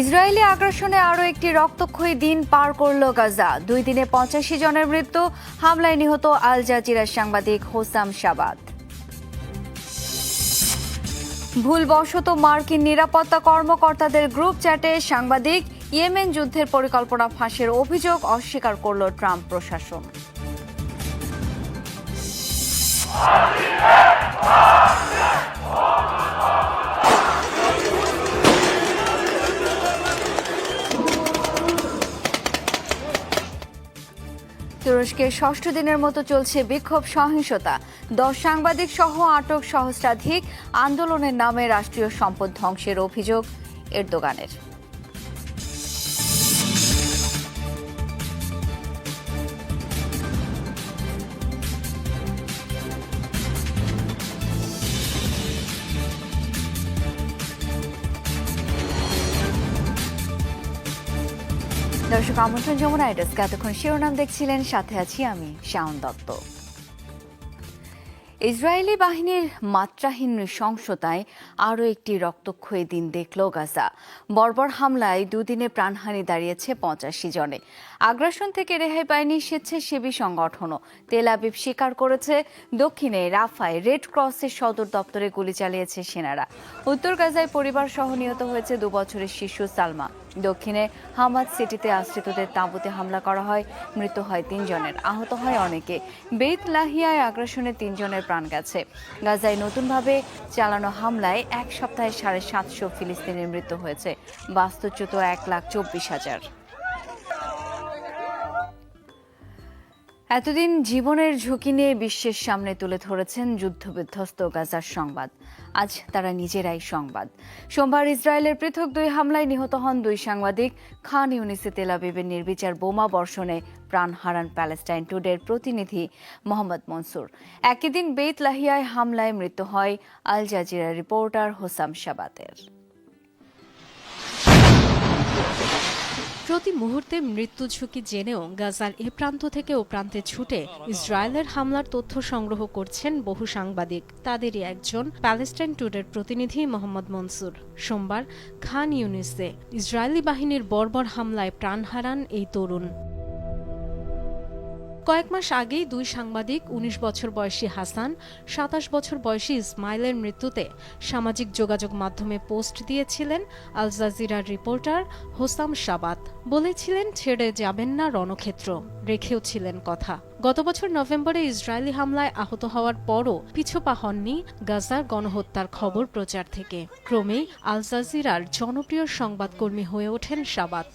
Israeli আগ্রাসনে আরও একটি রক্তক্ষয়ী দিন পার করল গাজা। দুই দিনে পঁচাশি জনের মৃত্যু, হামলায় নিহত আল জাজিরার সাংবাদিক হোসাম শাবাদ ভুলবশত মার্কিন নিরাপত্তা কর্মকর্তাদের গ্রুপ চ্যাটে সাংবাদিক, ইয়েমেন যুদ্ধের পরিকল্পনা ফাঁসের অভিযোগ অস্বীকার করল ট্রাম্প প্রশাসন। তুরস্কের ষষ্ঠ দিনের মতো চলছে বিক্ষোভ সহিংসতা। দশ সাংবাদিক সহ আটক সহস্রাধিক আন্দোলনের নামে রাষ্ট্রীয় সম্পদ ধ্বংসের অভিযোগ এরদোগানের। দর্শক, আমন্ত্রণ যমুনা আইডাসকে এতক্ষণ শিরোনাম দেখছিলেন, সাথে আছি আমি, শাওন দত্ত। ইসরায়েলি বাহিনীর মাত্রাহীন নৃশংসতায় আরও একটি রক্তক্ষয়ী দিন দেখল গাজা। বর্বর হামলায় দুদিনে প্রাণহানি দাঁড়িয়েছে পঁচাশি জনে। আগ্রাসন থেকে রেহাই পায়নি স্বেচ্ছাসেবী সংগঠনও। তেল আবিব স্বীকার করেছে, দক্ষিণে রাফায় রেড ক্রসের সদর দপ্তরে গুলি চালিয়েছে সেনারা। উত্তর গাজায় পরিবার সহ নিহত হয়েছে দু বছরের শিশু সালমা। দক্ষিণে হামাদ সিটিতে আশ্রিতদের তাঁবুতে হামলা করা হয় মৃত্যু হয় তিনজনের, আহত হয় অনেকে। বেত লাহিয়ায় আগ্রাসনে তিনজনের প্রাণ গেছে। গাজায় নতুনভাবে চালানো হামলায় এক সপ্তাহে সাড়ে সাতশো ফিলিস্তিনের মৃত্যু হয়েছে। বাস্তুচ্যুত এক লাখ চব্বিশ হাজার। এতদিন জীবনের ঝুঁকি নিয়ে বিশ্বের সামনে তুলে ধরেছেন যুদ্ধবিধ্বস্ত গাজার সংবাদ। আজ তারা নিজেরাই সংবাদ। সোমবার ইসরায়েলের পৃথক দুই হামলায় নিহত হন দুই সাংবাদিক। খান ইউনিসে তেল আবিবের নির্বিচার বোমা বর্ষণে প্রাণ হারান প্যালেস্টাইন টুডের প্রতিনিধি মোহাম্মদ মনসুর। একই দিন বেত লাহিয়ায় হামলায় মৃত্যু হয় আল জাজিরা রিপোর্টার হোসাম শাবাতের প্রতি মুহূর্তে মৃত্যু ঝুঁকি জেনেও গাজার এ প্রান্ত থেকে ও প্রান্তে ছুটে ইসরায়েলের হামলার তথ্য সংগ্রহ করছেন বহু সাংবাদিক। তাদেরই একজন প্যালেস্টাইন টুডের প্রতিনিধি মোহাম্মদ মনসুর। সোমবার খান ইউনিসে ইসরায়েলি বাহিনীর বর্বর হামলায় প্রাণ হারান এই তরুণ। কয়েক মাস আগেই দুই সাংবাদিক ১৯ বছর বয়সী হাসান, সাতাশ বছর বয়সী ইসমাইলের মৃত্যুতে সামাজিক যোগাযোগ মাধ্যমে পোস্ট দিয়েছিলেন আল জাজিরার রিপোর্টার হোসাম শাবাত। বলেছিলেন, ছেড়ে যাবেন না রণক্ষেত্র। রেখেও ছিলেন কথা। গত বছর নভেম্বরে ইসরায়েলি হামলায় আহত হওয়ার পরও পিছুপা হননি গাজার গণহত্যার খবর প্রচার থেকে। ক্রমেই আল জাজিরার জনপ্রিয় সংবাদকর্মী হয়ে ওঠেন শাবাত।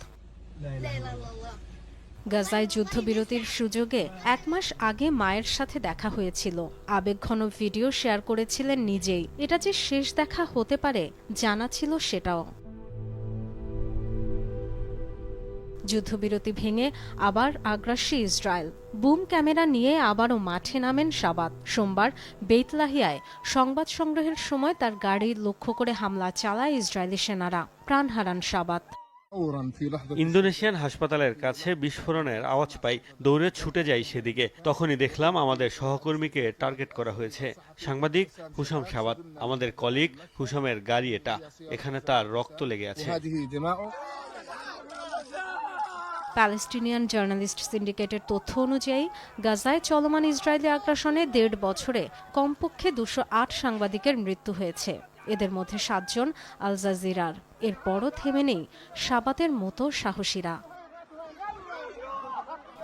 গাজায় যুদ্ধবিরতির সুযোগে এক মাস আগে মায়ের সাথে দেখা হয়েছিল। আবেগঘন ভিডিও শেয়ার করেছিলেন নিজেই। এটা যে শেষ দেখা হতে পারে, জানা ছিল সেটাও। যুদ্ধবিরতি ভেঙে আবার আগ্রাসী ইসরায়েল। বুম ক্যামেরা নিয়ে আবারও মাঠে নামেন সাবাত। সোমবার বেতলাহিয়ায় সংবাদ সংগ্রহের সময় তার গাড়ি লক্ষ্য করে হামলা চালায় ইসরায়েলি সেনারা। প্রাণ হারান সাবাত। ইন্দোনেশিয়ান হাসপাতালের কাছে বিস্ফোরণের আওয়াজ পাই। দৌড়ে ছুটে যাই সেদিকে। তখনই দেখলাম আমাদের সহকর্মীকে টার্গেট করা হয়েছে। সাংবাদিক হুসাম সাবাত আমাদের কলিগ হুসামের গাড়ি এটা। এখানে তার রক্ত লেগে আছে। প্যালেস্টিনিয়ান জার্নালিস্ট সিন্ডিকেটের তথ্য অনুযায়ী গাজায় চলমান ইসরায়েলি আগ্রাসনে দেড় বছরে কমপক্ষে দুশো সাংবাদিকের মৃত্যু হয়েছে। এদের মধ্যে সাতজন আল জাজিরার। এরপরও থেমে নেই সাবাতের মতো সাহসীরা।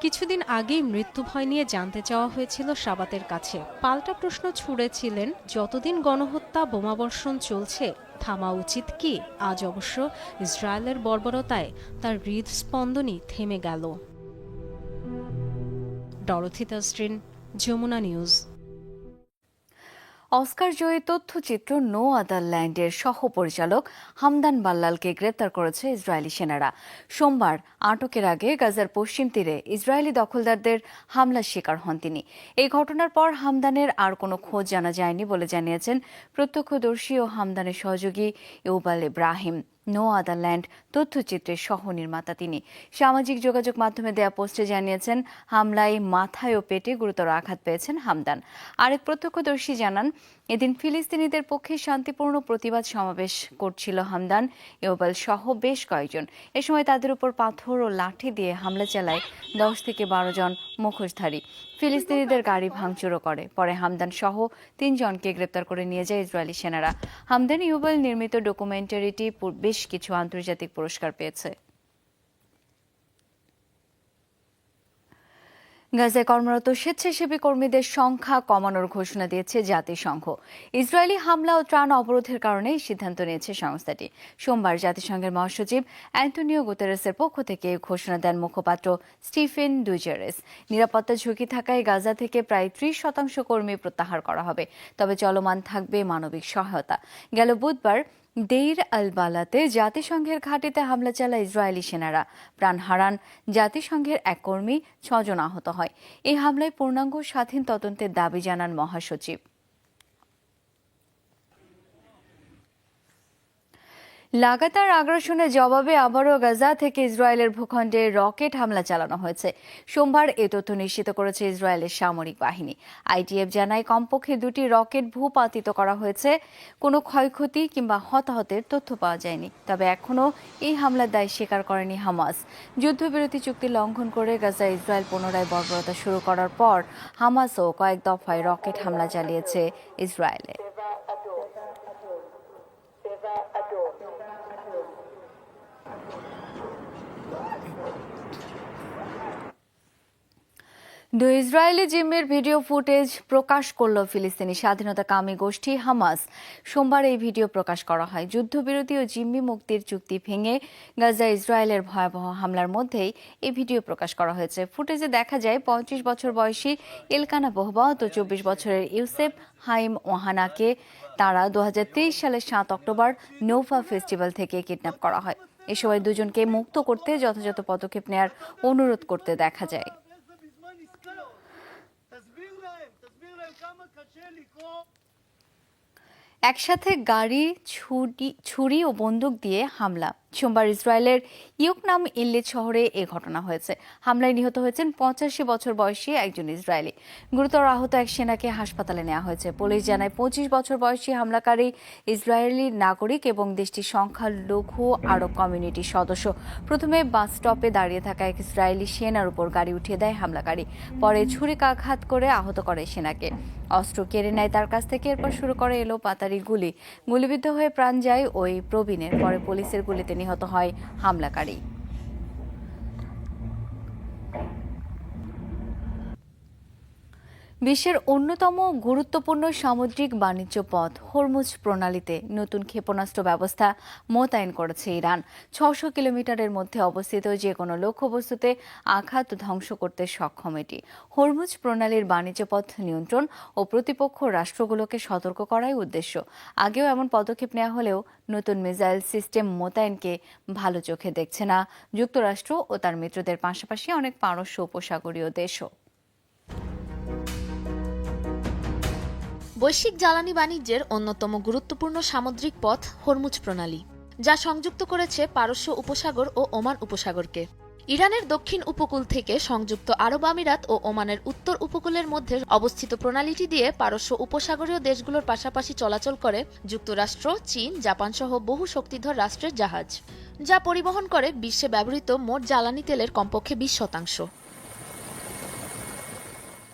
কিছুদিন আগেই মৃত্যু ভয় নিয়ে জানতে চাওয়া হয়েছিল সাবাতের কাছে। পাল্টা প্রশ্ন ছুড়েছিলেন, যতদিন গণহত্যা, বোমাবর্ষণ চলছে, থামা উচিত কি? আজ অবশ্য ইসরায়েলের বর্বরতায় তার হৃদস্পন্দনই থেমে গেল। ডরথিতা স্ট্রিন যমুনা নিউজ। অস্কার জয়ী তথ্যচিত্র নো আদার ল্যান্ডের সহ পরিচালক হামদান বাল্লালকে গ্রেপ্তার করেছে ইসরায়েলি সেনারা। সোমবার আটকের আগে গাজার পশ্চিম তীরে ইসরায়েলি দখলদারদের হামলার শিকার হন তিনি। এই ঘটনার পর হামদানের আর কোনো খোঁজ জানা যায়নি বলে জানিয়েছেন প্রত্যক্ষদর্শী ও হামদানের সহযোগী Yuval Abraham. No other land তথ্যচিত্রের সহ নির্মাতা তিনি। সামাজিক যোগাযোগ মাধ্যমে দেয়া পোস্টে জানিয়েছেন, হামলায় মাথায় ও পেটে গুরুতর আঘাত পেয়েছেন হামদান। আরেক প্রত্যক্ষদর্শী জানান এদিন ফিলিস্তিনিদের পক্ষে শান্তিপূর্ণ প্রতিবাদ সমাবেশ করছিল হামদান ইউবাল সহ বেশ কয়েকজন। এ সময় তাদের উপর পাথর ও লাঠি দিয়ে হামলা চালায় দশ থেকে বারো জন মুখোশধারী। ফিলিস্তিনিদের গাড়ি ভাঙচুরও করে। পরে হামদান সহ তিনজনকে গ্রেপ্তার করে নিয়ে যায় ইসরায়েলি সেনারা। হামদান ইউবাল নির্মিত ডকুমেন্টারিটি বেশ কিছু আন্তর্জাতিক পুরস্কার পেয়েছে। গাজায় কর্মরত স্বেচ্ছাসেবী কর্মীদের সংখ্যা কমানোর ঘোষণা দিয়েছে জাতিসংঘ। ইসরায়েলি হামলা ও ত্রাণ অবরোধের কারণে সিদ্ধান্ত নিয়েছে সংস্থাটি। সোমবার জাতিসংঘের মহাসচিব অ্যান্টনিও গুতেরেসের পক্ষ থেকে ঘোষণা দেন মুখপাত্র স্টিফেন ডুজারেস। নিরাপত্তা ঝুঁকি থাকায় গাজা থেকে প্রায় ত্রিশ শতাংশ কর্মী প্রত্যাহার করা হবে, তবে চলমান থাকবে মানবিক সহায়তা। গেল বুধবার দেইর আল বালাতে জাতিসংঘের ঘাঁটিতে হামলা চালায় ইসরায়েলি সেনারা। প্রাণ হারান জাতিসংঘের এক কর্মী, ছজন আহত হয়। এই হামলায় পূর্ণাঙ্গ স্বাধীন তদন্তের দাবি জানান মহাসচিব। লাগাতার আগ্রাসনের জবাবে আবারও গাজা থেকে ইসরায়েলের ভূখণ্ডে রকেট হামলা চালানো হয়েছে। সোমবার এ তথ্য নিশ্চিত করেছে ইসরায়েলের সামরিক বাহিনী। আইটিএফ জানায়, কমপক্ষে দুটি রকেট ভূপাতিত করা হয়েছে। কোনো ক্ষয়ক্ষতি কিংবা হতাহতের তথ্য পাওয়া যায়নি। তবে এখনও এই হামলার দায় স্বীকার করেনি হামাস। যুদ্ধবিরতি চুক্তি লঙ্ঘন করে গাজা ইসরায়েল পুনরায় বর্বরতা শুরু করার পর হামাসও কয়েক দফায় রকেট হামলা চালিয়েছে ইসরায়েলে। দুই ইসরায়েলি জিম্মির ভিডিও ফুটেজ প্রকাশ করল ফিলিস্তিনি স্বাধীনতাকামী গোষ্ঠী হামাস। সোমবার এই ভিডিও প্রকাশ করা হয়। যুদ্ধবিরতি ও জিম্মি মুক্তির চুক্তি ভেঙে গাজা ইসরায়েলের ভয়াবহ হামলার মধ্যেই এই ভিডিও প্রকাশ করা হয়েছে। ফুটেজে দেখা যায়, পঁয়ত্রিশ বছর বয়সী এলকানা বহবাত ও চব্বিশ বছরের ইউসেফ হাইম ওহানাকে তারা দু হাজার তেইশ সালের সাত অক্টোবর নৌফা ফেস্টিভ্যাল থেকে কিডন্যাপ করা হয়। এ সময় দুজনকে মুক্ত করতে যথাযথ পদক্ষেপ নেয়ার অনুরোধ করতে দেখা যায়। একসাথে গাড়ি ছুরি ছুরি ও বন্দুক দিয়ে হামলা। সোমবার ইসরায়েলের ইউকনাম ইল্লিত শহরে এ ঘটনা হয়েছে। হামলায় নিহত হয়েছেন পঁচাশি বছর বয়সী একজন ইসরায়েলি। গুরুতর আহত এক সেনাকে হাসপাতালে নেওয়া হয়েছে। পুলিশ জানায় পঁচিশ বছর বয়সী হামলাকারী ইসরায়েলি নাগরিক এবং দেশটির সংখ্যালঘু আরব কমিউনিটির সদস্য। প্রথমে বাস স্টপে দাঁড়িয়ে থাকা এক ইসরায়েলি সেনার উপর গাড়ি উঠিয়ে দেয় হামলাকারী। পরে ছুরিকাঘাত করে আহত করে সেনাকে। অস্ত্র কেড়ে নেয় তার কাছ থেকে, এরপর শুরু করে এলো পাতারি গুলি। গুলিবিদ্ধ হয়ে প্রাণ যায় ওই প্রবীণের। পরে পুলিশের গুলিতে নিহত হয় হামলাকারী। বিশ্বের অন্যতম গুরুত্বপূর্ণ সামুদ্রিক বাণিজ্য পথ হরমুজ প্রণালীতে নতুন ক্ষেপণাস্ত্র ব্যবস্থা মোতায়েন করেছে ইরান। ছশো কিলোমিটারের মধ্যে অবস্থিত যে কোনো লক্ষ্যবস্তুতে আঘাত ধ্বংস করতে সক্ষম এটি। হরমুজ প্রণালীর বাণিজ্য পথ নিয়ন্ত্রণ ও প্রতিপক্ষ রাষ্ট্রগুলোকে সতর্ক করাই উদ্দেশ্য। আগেও এমন পদক্ষেপ নেওয়া হলেও নতুন মিসাইল সিস্টেম মোতায়েনকে ভালো চোখে দেখছে না। যুক্তরাষ্ট্র ও তার মিত্রদের পাশাপাশি অনেক পারস্য উপসাগরীয় দেশও। বৈশ্বিক জ্বালানি বাণিজ্যের অন্যতম গুরুত্বপূর্ণ সামুদ্রিক পথ হরমুজ প্রণালী, যা সংযুক্ত করেছে পারস্য উপসাগর ও ওমান উপসাগরকে। ইরানের দক্ষিণ উপকূল থেকে সংযুক্ত আরব আমিরাত ও ওমানের উত্তর উপকূলের মধ্যে অবস্থিত প্রণালীটি দিয়ে পারস্য উপসাগরীয় দেশগুলোর পাশাপাশি চলাচল করে যুক্তরাষ্ট্র, চীন জাপান সহ বহু শক্তিধর রাষ্ট্রের জাহাজ, যা পরিবহন করে বিশ্বে ব্যবহৃত মোট জ্বালানি তেলের কমপক্ষে বিশ শতাংশ।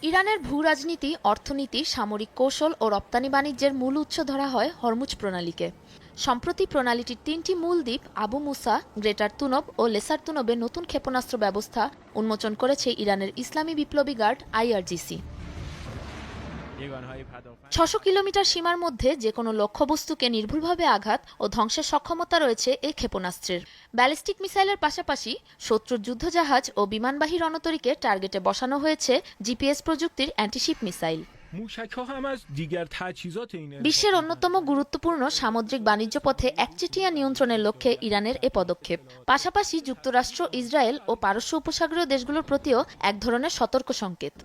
ইরানের ভূ রাজনীতি, অর্থনীতি, সামরিক কৌশল ও রপ্তানি বাণিজ্যের মূল উৎস ধরা হয় হরমুজ প্রণালীকে। সম্প্রতি প্রণালীটির তিনটি মূল দ্বীপ আবু মুসা, গ্রেটার তুনব ও লেসার তুনবে নতুন ক্ষেপণাস্ত্র ব্যবস্থা উন্মোচন করেছে ইরানের ইসলামী বিপ্লবী গার্ড আইআরজিসি। ছশো কিলোমিটার সীমার মধ্যে যে কোনো লক্ষ্যবস্তুকে নির্ভুলভাবে আঘাত ও ধ্বংসের সক্ষমতা রয়েছে এই ক্ষেপণাস্ত্রের। ব্যালিস্টিক মিসাইলের পাশাপাশি শত্রুর যুদ্ধজাহাজ ও বিমানবাহী রণতরীকে টার্গেটে বসানো হয়েছে জিপিএস প্রযুক্তির অ্যান্টিশিপ মিসাইল। বিশ্বের অন্যতম গুরুত্বপূর্ণ সামুদ্রিক বাণিজ্য পথে একচেটিয়া নিয়ন্ত্রণের লক্ষ্যে ইরানের এ পদক্ষেপ। পাশাপাশি যুক্তরাষ্ট্র, ইসরায়েল ও পারস্য উপসাগরীয় দেশগুলোর প্রতিও এক ধরনের সতর্ক সংকেত।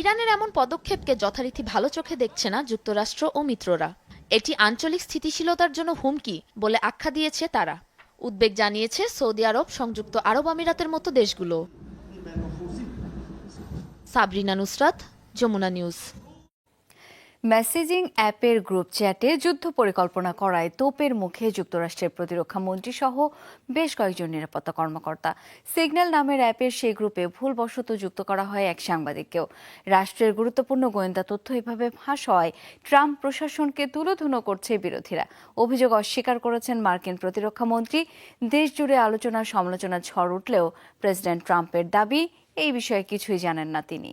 ইরানের এমন পদক্ষেপকে যথারীতি ভালো চোখে দেখছে না যুক্তরাষ্ট্র ও মিত্ররা। এটি আঞ্চলিক স্থিতিশীলতার জন্য হুমকি বলে আখ্যা দিয়েছে তারা। উদ্বেগ জানিয়েছে সৌদি আরব, সংযুক্ত আরব আমিরাতের মতো দেশগুলো। সাবরিনা নুসরাত, যমুনা নিউজ। মেসেজিং অ্যাপের গ্রুপ চ্যাটে যুদ্ধ পরিকল্পনা করায় তোপের মুখে যুক্তরাষ্ট্রের প্রতিরক্ষা মন্ত্রী সহ বেশ কয়েকজন নিরাপত্তা কর্মকর্তা। সিগন্যাল নামের অ্যাপের সেই গ্রুপে ভুলবশত যুক্ত করা হয় এক সাংবাদিককেও। রাষ্ট্রের গুরুত্বপূর্ণ গোয়েন্দা তথ্য এভাবে ফাঁস হওয়ায় ট্রাম্প প্রশাসনকে তুলোধুনো করছে বিরোধীরা। অভিযোগ অস্বীকার করেছেন মার্কিন প্রতিরক্ষা মন্ত্রী। দেশ জুড়ে আলোচনা সমালোচনা ঝড় উঠলেও প্রেসিডেন্ট ট্রাম্পের দাবি, এই বিষয়ে কিছুই জানেন না তিনি।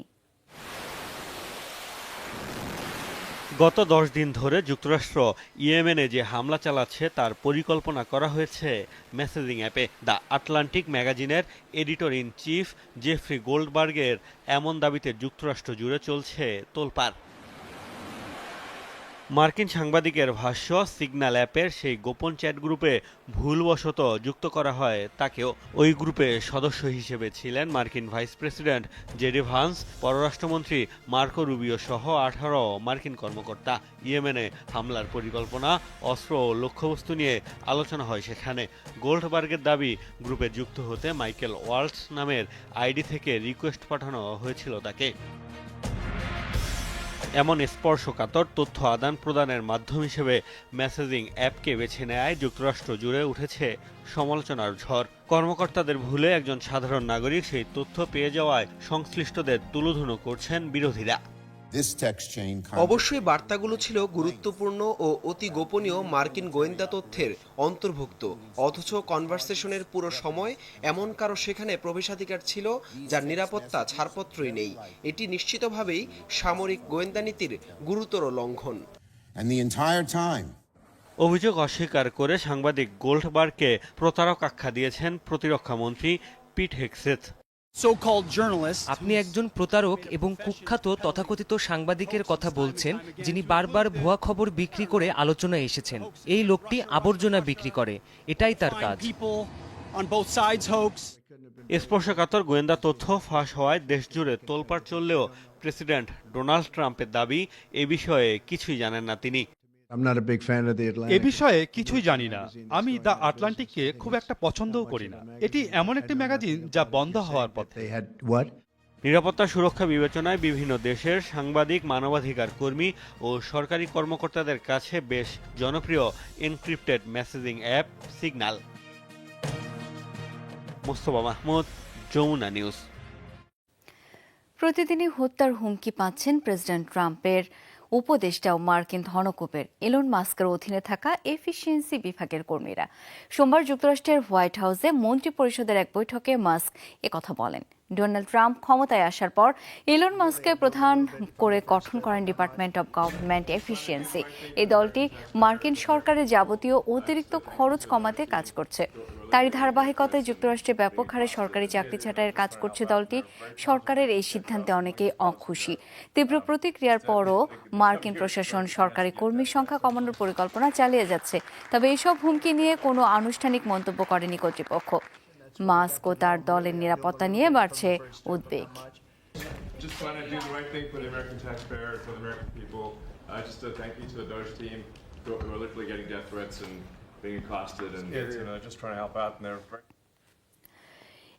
গত দশ দিন ধরে যুক্তরাষ্ট্র ইয়েমেনে যে হামলা চালাচ্ছে, তার পরিকল্পনা করা হয়েছে মেসেজিং অ্যাপে। দ্য আটলান্টিক ম্যাগাজিনের এডিটর ইন চিফ জেফ্রি গোল্ডবার্গের এমন দাবিতে যুক্তরাষ্ট্র জুড়ে চলছে তোলপাড়। মার্কিন সাংবাদিকের ভাষ্য, সিগন্যাল অ্যাপের সেই গোপন চ্যাট গ্রুপে ভুলবশত যুক্ত করা হয়, তাকেও ওই গ্রুপে সদস্য হিসেবে ছিলেন মার্কিন ভাইস প্রেসিডেন্ট জেডি ভান্স, পররাষ্ট্রমন্ত্রী মার্কো রুবিও সহ আঠারো মার্কিন কর্মকর্তা। ইয়েমেনে হামলার পরিকল্পনা, অস্ত্র ও লক্ষ্যবস্তু নিয়ে আলোচনা হয় সেখানে। গোল্ডবার্গের দাবি, গ্রুপে যুক্ত হতে মাইকেল ওয়ার্লস নামের আইডি থেকে রিকোয়েস্ট পাঠানো হয়েছিল তাকে। এমন স্পর্শকাতর তথ্য আদান প্রদানের মাধ্যম হিসেবে মেসেজিং অ্যাপকে বেছে নেয় যুক্তরাষ্ট্র জুড়ে উঠেছে সমালোচনার ঝড়। কর্মকর্তাদের ভুলে একজন সাধারণ নাগরিক সেই তথ্য পেয়ে যাওয়ায় সংশ্লিষ্টদের তুলোধুনো করছেন বিরোধীরা। অবশ্যই বার্তাগুলো ছিল গুরুত্বপূর্ণ ও অতি গোপনীয় মার্কিন গোয়েন্দা তথ্যের অন্তর্ভুক্ত অথচ কনভারসেশনের পুরো সময় এমন কারও সেখানে প্রবেশাধিকার ছিল যার নিরাপত্তা ছাড়পত্রই নেই। এটি নিশ্চিতভাবেই সামরিক গোয়েন্দা নীতির গুরুতর লঙ্ঘন। অভিযোগ অস্বীকার করে সাংবাদিক গোল্ডবার্গকে প্রতারক আখ্যা দিয়েছেন প্রতিরক্ষা মন্ত্রী পিট হেক্সেথ। আপনি একজন প্রতারক এবং কুখ্যাত তথাকথিত সাংবাদিকের কথা বলছেন যিনি বারবার ভুয়া খবর বিক্রি করে আলোচনায় এসেছেন। এই লোকটি আবর্জনা বিক্রি করে। এটাই তার কাজ। People on both sides hoax স্পর্শকাতর গোয়েন্দা তথ্য ফাঁস হওয়ায় দেশজুড়ে তোলপাড় চললেও প্রেসিডেন্ট ডোনাল্ড ট্রাম্পের দাবি এ বিষয়ে কিছুই জানেন না তিনি। এ বিষয়ে কিছুই জানি না। আমি দ্য আটলান্টিককে খুব একটা পছন্দও করি না। এটি এমন একটি ম্যাগাজিন যা বন্ধ হওয়ার পথে। নিরাপত্তা সুরক্ষা বিবেচনায় বিভিন্ন দেশের সাংবাদিক মানবাধিকার কর্মী ও সরকারি কর্মকর্তাদের কাছে বেশ জনপ্রিয় encrypted messaging app Signal Mostafa Mahmud Jamuna news. প্রতিদিনই হত্যার হুমকি পাচ্ছেন প্রেসিডেন্ট ট্রাম্পের। উপদেষ্টা মার্কিন ধনকূপের এলন মাস্কের অধীনে থাকা এফিসিয়েন্সি বিভাগের কর্মীরা। সোমবার যুক্তরাষ্ট্রের হোয়াইট হাউসে মন্ত্রী পরিষদের এক বৈঠকে মাস্ক একথা বলেন। ডোনাল্ড ট্রাম্প ক্ষমতায় আসার পর এলন মাস্ককে প্রধান করে গঠন করেন ডিপার্টমেন্ট অব গভর্নমেন্ট এফিসিয়েন্সি। এই দলটি মার্কিন সরকারের যাবতীয় অতিরিক্ত খরচ কমাতে কাজ করছে। তারই ধারাবাহিকতায় যুক্তরাষ্ট্রে ব্যাপক হারে সরকারি চাকরি ছাঁটাইয়ের কাজ করছে দলটি। সরকারের এই সিদ্ধান্তে অনেকেই অখুশি। তীব্র প্রতিক্রিয়ার পরও মার্কিন প্রশাসন সরকারি কর্মীর সংখ্যা কমানোর পরিকল্পনা চালিয়ে যাচ্ছে। তবে এসব হুমকি নিয়ে কোনো আনুষ্ঠানিক মন্তব্য করেনি কর্তৃপক্ষ। মাস্ক ও তার দলের নিরাপত্তা নিয়ে বাড়ছে উদ্বেগ just trying to do the right thing for the American taxpayer, for the American people. Uh, just a thank you to the Doge team who who are literally getting death threats and being accosted and you know, just trying to help out. And they're very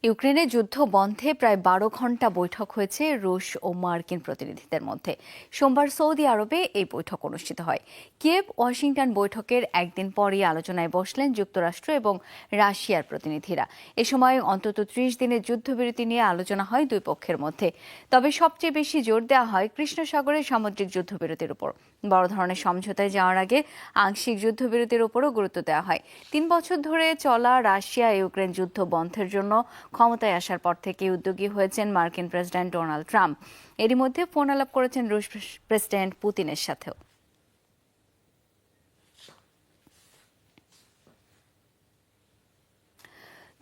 ইউক্রেনে যুদ্ধ বন্ধে প্রায় বারো ঘণ্টা বৈঠক হয়েছে রুশ ও মার্কিন প্রতিনিধিদের মধ্যে। সোমবার সৌদি আরবে এই বৈঠক অনুষ্ঠিত হয়। কিয়েভ ওয়াশিংটন বৈঠকের একদিন পরই আলোচনায় বসলেন যুক্তরাষ্ট্র এবং রাশিয়ার প্রতিনিধিরা। এ সময় অন্তত ত্রিশ দিনের যুদ্ধবিরতি নিয়ে আলোচনা হয় দুই পক্ষের মধ্যে। তবে সবচেয়ে বেশি জোর দেওয়া হয় কৃষ্ণ সাগরের সামুদ্রিক যুদ্ধবিরতির উপর। বড় ধরনের সমঝোতায় যাওয়ার আগে আংশিক যুদ্ধবিরতির ওপরও গুরুত্ব দেওয়া হয়। তিন বছর ধরে চলা রাশিয়া ইউক্রেন যুদ্ধ বন্ধের জন্য ক্ষমতায় আসার পর থেকে উদ্যোগী হয়েছেন মার্কিন প্রেসিডেন্ট ডোনাল্ড ট্রাম্প। এরই মধ্যে ফোন আলাপ করেছেন রুশ প্রেসিডেন্ট পুতিনের সাথেও।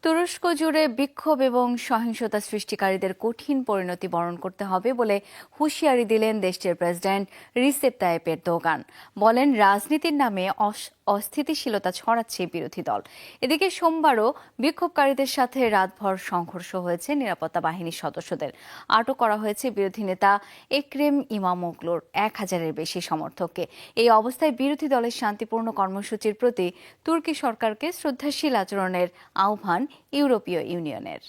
তুরস্ক জুড়ে বিক্ষোভ এবং সহিংসতা সৃষ্টিকারীদের কঠিন পরিণতি বরণ করতে হবে বলে হুঁশিয়ারি দিলেন দেশটির প্রেসিডেন্ট রিসেপ তায়েপের দোকান বলেন, রাজনীতির নামে অস্থিতিশীলতা ছড়াচ্ছে বিরোধী দল। এদিকে সোমবারও বিক্ষোভকারীদের সাথে রাতভর সংঘর্ষ হয়েছে নিরাপত্তা বাহিনীর সদস্যদের। আটক করা হয়েছে বিরোধী নেতা একরেম ইমামোগলোর, এক হাজারের বেশি সমর্থককে। এই অবস্থায় বিরোধী দলের শান্তিপূর্ণ কর্মসূচির প্রতি তুর্কি সরকারকে শ্রদ্ধাশীল আচরণের আহ্বান ইউরোপীয় ইউনিয়নের।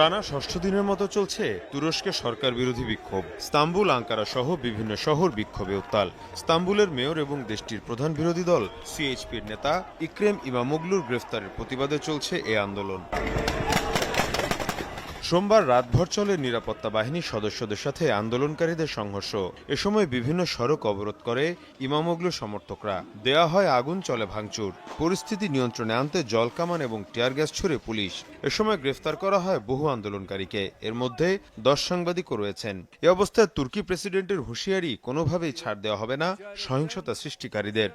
টানা ষষ্ঠ দিনের মতো চলছে তুরস্কে সরকার বিরোধী বিক্ষোভ। স্তাম্বুল আঙ্কারা সহ বিভিন্ন শহর বিক্ষোভে উত্তাল। স্তাম্বুলের মেয়র এবং দেশটির প্রধান বিরোধী দল, সিএইচপির নেতা ইক্রেম ইমামুগলুর গ্রেফতারের প্রতিবাদে চলছে এ আন্দোলন। সোমবার রাতভর চলে নিরাপত্তা বাহিনীর সদস্যদের সাথে আন্দোলনকারীদের সংঘর্ষ। এ সময় বিভিন্ন সড়ক অবরোধ করে ইমামোগলু সমর্থকরা। দেয়া হয় আগুন, চলে ভাঙচুর। পরিস্থিতি নিয়ন্ত্রণে আনতে জলকামান এবং টিয়ার গ্যাস ছুড়ে পুলিশ। এ সময় গ্রেফতার করা হয় বহু আন্দোলনকারীকে। এর মধ্যে দশ সাংবাদিকও রয়েছেন। এ অবস্থায় তুর্কি প্রেসিডেন্টের হুঁশিয়ারি কোনোভাবেই ছাড় দেওয়া হবে না, সহিংসতা সৃষ্টিকারীদের।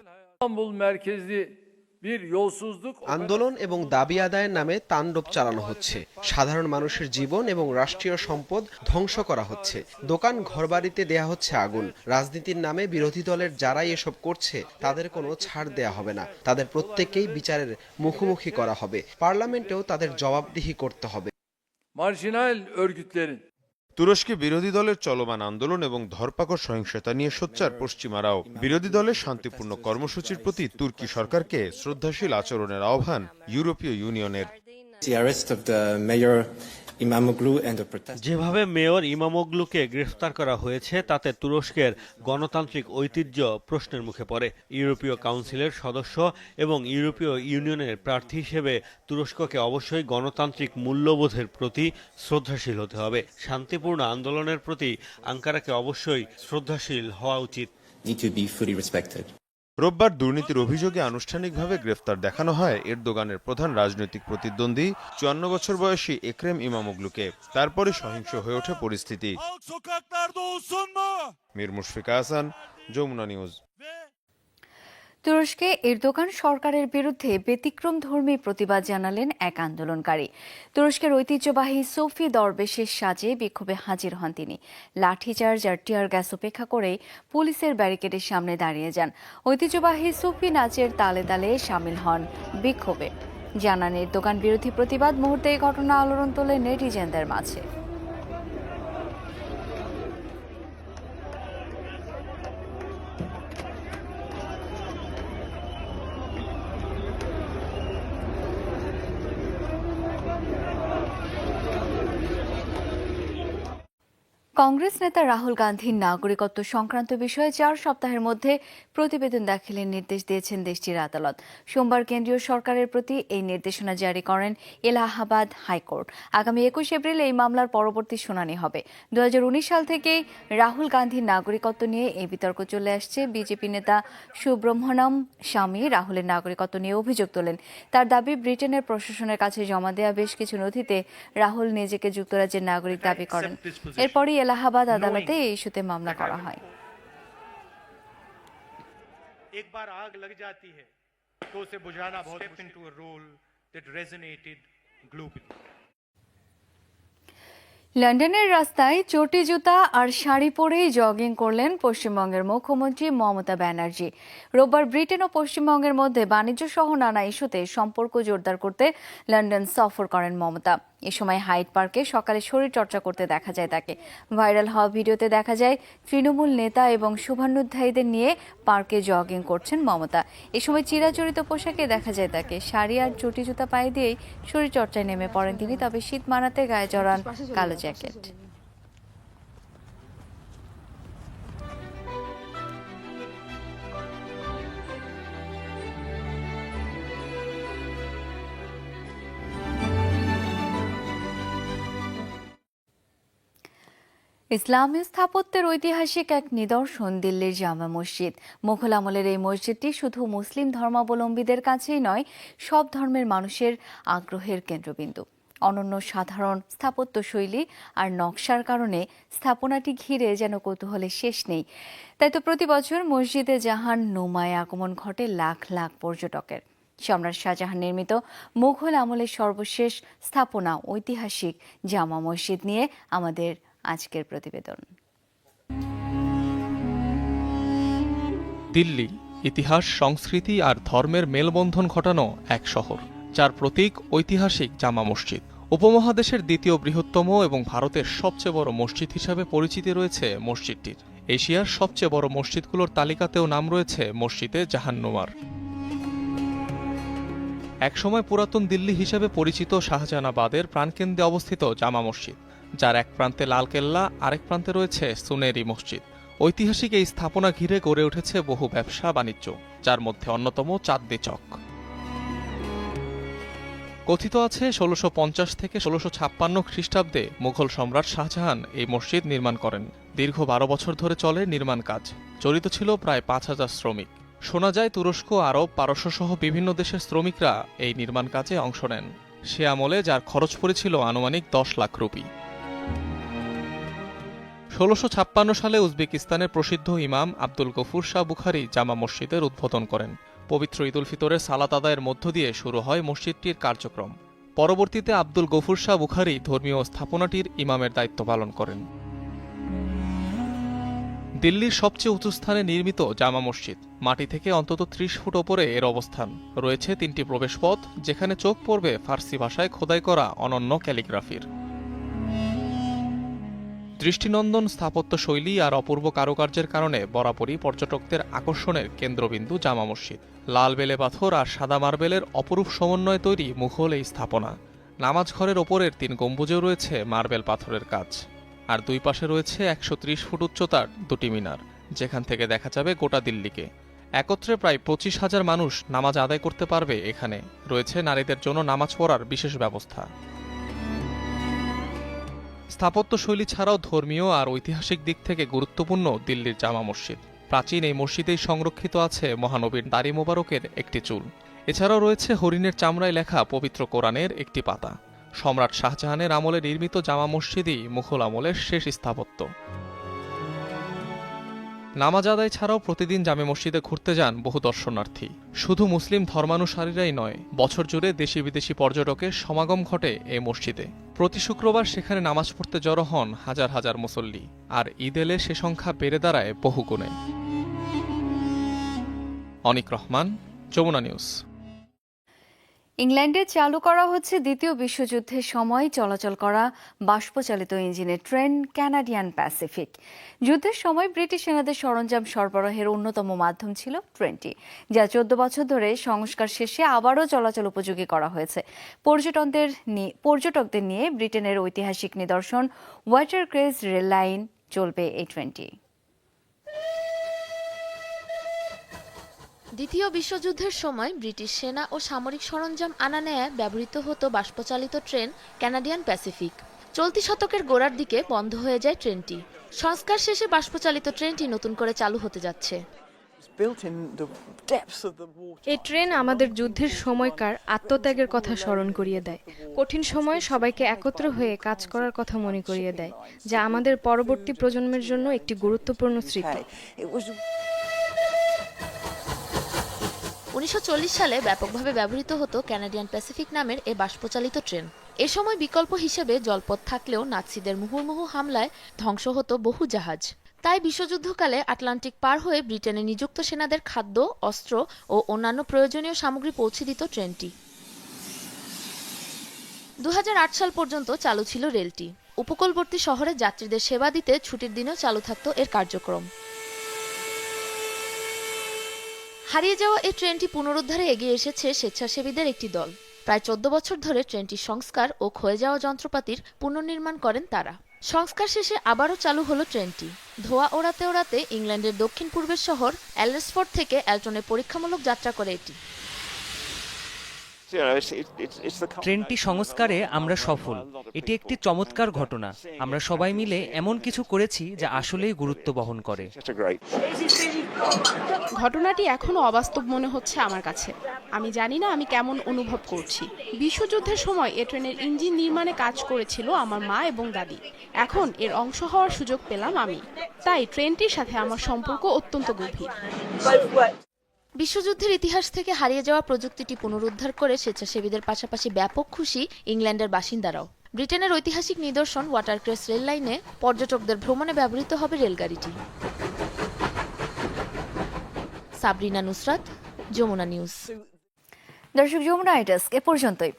আন্দোলন এবং দাবি আদায়ের নামে তাণ্ডব চালানো হচ্ছে। সাধারণ মানুষের জীবন এবং রাষ্ট্রীয় সম্পদ ধ্বংস করা হচ্ছে। দোকান ঘরবাড়িতে দেয়া হচ্ছে আগুন। রাজনীতির নামে বিরোধী দলের যারাই এসব করছে তাদের কোনো ছাড় দেয়া হবে না। তাদের প্রত্যেককেই বিচারের মুখোমুখি করা হবে। পার্লামেন্টেও তাদের জবাবদিহি করতে হবে। তুরস্কে বিরোধী দলের চলমান আন্দোলন এবং ধরপাকড় সহিংসতা নিয়ে সোচ্চার পশ্চিমারাও। বিরোধী দলের শান্তিপূর্ণ কর্মসূচির প্রতি তুর্কি সরকারকে শ্রদ্ধাশীল আচরণের আহ্বান ইউরোপীয় ইউনিয়নের। যেভাবে মেয়র ইমামোগলুকে গ্রেফতার করা হয়েছে তাতে তুরস্কের গণতান্ত্রিক ঐতিহ্য প্রশ্নের মুখে পড়ে। ইউরোপীয় কাউন্সিলের সদস্য এবং ইউরোপীয় ইউনিয়নের প্রার্থী হিসেবে তুরস্ককে অবশ্যই গণতান্ত্রিক মূল্যবোধের প্রতি শ্রদ্ধাশীল হতে হবে। শান্তিপূর্ণ আন্দোলনের প্রতি আঙ্কারাকে অবশ্যই শ্রদ্ধাশীল হওয়া উচিত। রোববার দুর্নীতির অভিযোগে আনুষ্ঠানিকভাবে গ্রেফতার দেখানো হয় এর দোকানের প্রধান রাজনৈতিক প্রতিদ্বন্দ্বী চুয়ান্ন বছর বয়সী একরেম ইমামুগলুকে। তারপরে সহিংস হয়ে ওঠে পরিস্থিতি। মীর মুশফিকা হাসান যমুনা নিউজ। তুরস্কে এরদোগান সরকারের বিরুদ্ধে ব্যতিক্রম ধর্মী প্রতিবাদ জানালেন এক আন্দোলনকারী। তুরস্কের ঐতিহ্যবাহী সোফি দরবেশের সাজে বিক্ষোভে হাজির হন তিনি। লাঠিচার্জ আর টিয়ার গ্যাস উপেক্ষা করেই পুলিশের ব্যারিকেডের সামনে দাঁড়িয়ে যান। ঐতিহ্যবাহী সুফি নাচের তালে তালে সামিল হন বিক্ষোভে। জানান এরদোগান বিরোধী প্রতিবাদ, মুহূর্তে এই ঘটনা আলোড়ন তোলে নেটিজেনদের মাঝে। কংগ্রেস নেতা রাহুল গান্ধীর নাগরিকত্ব সংক্রান্ত বিষয়ে চার সপ্তাহের মধ্যে প্রতিবেদন দাখিলের নির্দেশ দিয়েছেন দেশটির আদালত। সোমবার কেন্দ্রীয় সরকারের প্রতি এই নির্দেশনা জারি করেন এলাহাবাদ হাইকোর্ট। আগামী একুশ এপ্রিল এই মামলার পরবর্তী শুনানি হবে। দু হাজার উনিশ সাল থেকেই রাহুল গান্ধীর নাগরিকত্ব নিয়ে এই বিতর্ক চলে আসছে। বিজেপি নেতা সুব্রহ্মণ্যম স্বামী রাহুলের নাগরিকত্ব নিয়ে অভিযোগ তোলেন। তার দাবি ব্রিটেনের প্রশাসনের কাছে জমা দেওয়া বেশ কিছু নথিতে রাহুল নিজেকে যুক্তরাজ্যের নাগরিক দাবি করেন। এরপরই এলাহাবাদ আদালতে এই ইস্যুতে মামলা করা হয় एक बार आग लग जाती है तो उसे बुझाना बहुत into a role that resonated globally. লন্ডনের রাস্তায় চটি জুতা আর শাড়ি পরেই জগিং করলেন পশ্চিমবঙ্গের মুখ্যমন্ত্রী মমতা ব্যানার্জি রোববার ব্রিটেন ও পশ্চিমবঙ্গের মধ্যে বাণিজ্য সহ নানা ইস্যুতে সম্পর্ক জোরদার করতে লন্ডন সফর করেন মমতা এ সময় হাইট পার্কে সকালে শরীর চর্চা করতে দেখা যায় তাকে। ভাইরাল হওয়া ভিডিওতে দেখা যায়, তৃণমূল নেতা এবং শুভানুধ্যায়ীদের নিয়ে পার্কে জগিং করছেন মমতা। এ সময় চিরাচরিত পোশাকে দেখা যায় তাকে। শাড়ি আর চটি জুতা পায়ে দিয়েই শরীরচর্চায় নেমে পড়েন তিনি, তবে শীত মানাতে গায়ে জড়ান কালো জ্যাকেট। ইসলামী স্থাপত্যের ঐতিহাসিক এক নিদর্শন দিল্লির জামা মসজিদ। মুঘল আমলের এই মসজিদটি শুধু মুসলিম ধর্মাবলম্বীদের কাছেই নয়, সব ধর্মের মানুষের আগ্রহের কেন্দ্রবিন্দু। অনন্য সাধারণ স্থাপত্য শৈলী আর নকশার কারণে স্থাপনাটি ঘিরে যেন কৌতূহলের শেষ নেই। তাই তো প্রতি বছর মসজিদে জাহান নুমায় আগমন ঘটে লাখ লাখ পর্যটকের। সম্রাট শাহজাহান নির্মিত মুঘল আমলের সর্বশেষ স্থাপনা ঐতিহাসিক জামা মসজিদ নিয়ে আমাদের আজকের প্রতিবেদন। দিল্লি, ইতিহাস, সংস্কৃতি আর ধর্মের মেলবন্ধন ঘটানো এক শহর, যার প্রতীক ঐতিহাসিক জামা মসজিদ। উপমহাদেশের দ্বিতীয় বৃহত্তম এবং ভারতের সবচেয়ে বড় মসজিদ হিসাবে পরিচিতি রয়েছে মসজিদটির। এশিয়ার সবচেয়ে বড় মসজিদগুলোর তালিকাতেও নাম রয়েছে মসজিদে জাহান্নুমার। একসময় পুরাতন দিল্লি হিসেবে পরিচিত শাহজাহানাবাদের প্রাণকেন্দ্রে অবস্থিত জামা মসজিদ। যার এক প্রান্তে লালকেল্লা আরেক প্রান্তে রয়েছে সুনেরি মসজিদ। ঐতিহাসিক এই স্থাপনা ঘিরে গড়ে উঠেছে বহু ব্যবসা বাণিজ্য, যার মধ্যে অন্যতম চাঁদনি চক। কথিত আছে ষোলোশো থেকে ষোলোশো ছাপ্পান্ন খ্রিস্টাব্দে মুঘল সম্রাট শাহজাহান এই মসজিদ নির্মাণ করেন। দীর্ঘ বারো বছর ধরে চলে নির্মাণ কাজ। জড়িত ছিল প্রায় পাঁচ হাজার শ্রমিক। শোনা যায় তুরস্ক, আরব পারস্য সহ বিভিন্ন দেশের শ্রমিকরা এই নির্মাণ কাজে অংশ নেন। সে আমলে যার খরচ পড়েছিল আনুমানিক দশ লাখ রুপি। ষোলোশো সালে উজবেকিস্তানের প্রসিদ্ধ ইমাম আব্দুল গফুর শাহ বুখারি জামা মসজিদের উদ্বোধন করেন। পবিত্র ঈদুল ফিতরের সালাত আদায়ের মধ্য দিয়ে শুরু হয় মসজিদটির কার্যক্রম। পরবর্তীতে আব্দুল গফুর শাহ বুখারি ধর্মীয় স্থাপনাটির ইমামের দায়িত্ব পালন করেন। দিল্লির সবচেয়ে উঁচু স্থানে নির্মিত জামা মসজিদ। মাটি থেকে অন্তত ত্রিশ ফুট ওপরে এর অবস্থান। রয়েছে তিনটি প্রবেশপথ, যেখানে চোখ পড়বে ফার্সি ভাষায় খোদাই করা অনন্য ক্যালিগ্রাফির। দৃষ্টিনন্দন স্থাপত্য শৈলী আর অপূর্ব কারুকার্যের কারণে বরাবরই পর্যটকদের আকর্ষণের কেন্দ্রবিন্দু জামা মসজিদ। লাল বেলে পাথর আর সাদা মার্বেলের অপরূপ সমন্বয়ে তৈরি মুঘল এই স্থাপনা। নামাজ ঘরের ওপরের তিন গম্বুজেও রয়েছে মার্বেল পাথরের কাজ। আর দুই পাশে রয়েছে একশো ত্রিশ ফুট উচ্চতার দুটি মিনার। যেখান থেকে দেখা যাবে গোটা দিল্লিকে। একত্রে প্রায় পঁচিশ হাজার মানুষ নামাজ আদায় করতে পারবে এখানে। রয়েছে নারীদের জন্য নামাজ পড়ার বিশেষ ব্যবস্থা। স্থাপত্য শৈলী ছাড়াও ধর্মীয় আর ঐতিহাসিক দিক থেকে গুরুত্বপূর্ণ দিল্লির জামা মসজিদ। প্রাচীন এই মসজিদেই সংরক্ষিত আছে মহানবীর দারি মোবারকের একটি চুল। এছাড়াও রয়েছে হরিণের চামড়ায় লেখা পবিত্র কোরআনের একটি পাতা। সম্রাট শাহজাহানের আমলে নির্মিত জামা মসজিদই মুঘল আমলের শেষ স্থাপত্য। নামাজ আদায় ছাড়াও প্রতিদিন জামে মসজিদে ঘুরতে যান বহু দর্শনার্থী। শুধু মুসলিম ধর্মানুসারীরাই নয়, বছর জুড়ে দেশি বিদেশি পর্যটকের সমাগম ঘটে এই মসজিদে। প্রতি শুক্রবার সেখানে নামাজ পড়তে জড়ো হন হাজার হাজার মুসল্লি, আর ঈদ এলে সে সংখ্যা বেড়ে দাঁড়ায় বহু গুণে। অনিক রহমান, যমুনা নিউজ। ইংল্যান্ডে চালু করা হচ্ছে দ্বিতীয় বিশ্বযুদ্ধের সময় চলাচল করা বাষ্পচালিত ইঞ্জিনের ট্রেন ক্যানাডিয়ান প্যাসিফিক। যুদ্ধের সময় ব্রিটিশ সেনাদের সরঞ্জাম সরবরাহের অন্যতম মাধ্যম ছিল ট্রেনটি, যা চোদ্দ বছর ধরে সংস্কার শেষে আবারও চলাচল উপযোগী করা হয়েছে। পর্যটকদের পর্যটকদের নিয়ে ব্রিটেনের ঐতিহাসিক নিদর্শন ওয়াটার ক্রেজ রেল লাইন চলবে এই ট্রেনটি। দ্বিতীয় বিশ্বযুদ্ধের সময় ব্রিটিশ সেনা ও সামরিক সরঞ্জাম আনা নেয় ব্যবহৃত হতো বাষ্পচালিত ট্রেন ক্যানাডিয়ান প্যাসিফিক। চলতি শতকের গোড়ার দিকে বন্ধ হয়ে যায় ট্রেনটি। সংস্কার শেষে বাষ্পচালিত ট্রেনটি নতুন করে চালু হতে যাচ্ছে। এই ট্রেন আমাদের যুদ্ধের সময়কার আত্মত্যাগের কথা স্মরণ করিয়ে দেয়। কঠিন সময়ে সবাইকে একত্র হয়ে কাজ করার কথা মনে করিয়ে দেয় যা আমাদের পরবর্তী প্রজন্মের জন্য একটি গুরুত্বপূর্ণ স্মৃতি। উনিশশো চল্লিশ সালে ব্যাপকভাবে ব্যবহৃত হতো ক্যানাডিয়ান প্যাসিফিক নামের এ বাষ্পচালিত ট্রেন। এ সময় বিকল্প হিসেবে জলপথ থাকলেও নাৎসিদের মুহুর্মুহু হামলায় ধ্বংস হতো বহু জাহাজ। তাই বিশ্বযুদ্ধকালে আটলান্টিক পার হয়ে ব্রিটেনে নিযুক্ত সেনাদের খাদ্য, অস্ত্র ও অন্যান্য প্রয়োজনীয় সামগ্রী পৌঁছে দিত ট্রেনটি। দু হাজার আট সাল পর্যন্ত চালু ছিল রেলটি। উপকূলবর্তী শহরে যাত্রীদের সেবা দিতে ছুটির দিনেও চালু থাকত এর কার্যক্রম। হারিয়ে যাওয়া এই ট্রেনটি পুনরুদ্ধারে এগিয়ে এসেছে স্বেচ্ছাসেবীদের একটি দল। প্রায় চোদ্দ বছর ধরে ট্রেনটির সংস্কার ও ক্ষয়ে যাওয়া যন্ত্রপাতির পুনর্নির্মাণ করেন তারা। সংস্কার শেষে আবারও চালু হলো ট্রেনটি। ধোয়া ওড়াতে ওড়াতে ইংল্যান্ডের দক্ষিণ পূর্বের শহর অ্যালেসফোর্ড থেকে অ্যালটনে পরীক্ষামূলক যাত্রা করে এটি। ট্রেনটি সংস্কারে আমরা সফল। এটি একটি চমৎকার ঘটনা। আমরা সবাই মিলে এমন কিছু করেছি যা আসলেই গুরুত্ব বহন করে। ঘটনাটি এখনও অবাস্তব মনে হচ্ছে আমার কাছে। আমি জানি না আমি কেমন অনুভব করছি। বিশ্বযুদ্ধের সময় এ ট্রেনের ইঞ্জিন নির্মাণে কাজ করেছিল আমার মা এবং দাদি। এখন এর অংশ হওয়ার সুযোগ পেলাম আমি। তাই ট্রেনটির সাথে আমার সম্পর্ক অত্যন্ত গভীর। বিশ্বযুদ্ধের ইতিহাস থেকে হারিয়ে যাওয়া প্রযুক্তিটি পুনরুদ্ধার করে স্বেচ্ছাসেবীদের পাশাপাশি ব্যাপক খুশি ইংল্যান্ডের বাসিন্দারাও। ব্রিটেনের ঐতিহাসিক নিদর্শন ওয়াটারক্রেস রেল লাইনে পর্যটকদের ভ্রমণে ব্যবহৃত হবে রেলগাড়িটি। সাবরিনা নুসরাত, যমুনা নিউজ। দর্শক, যমুনা এ পর্যন্তই।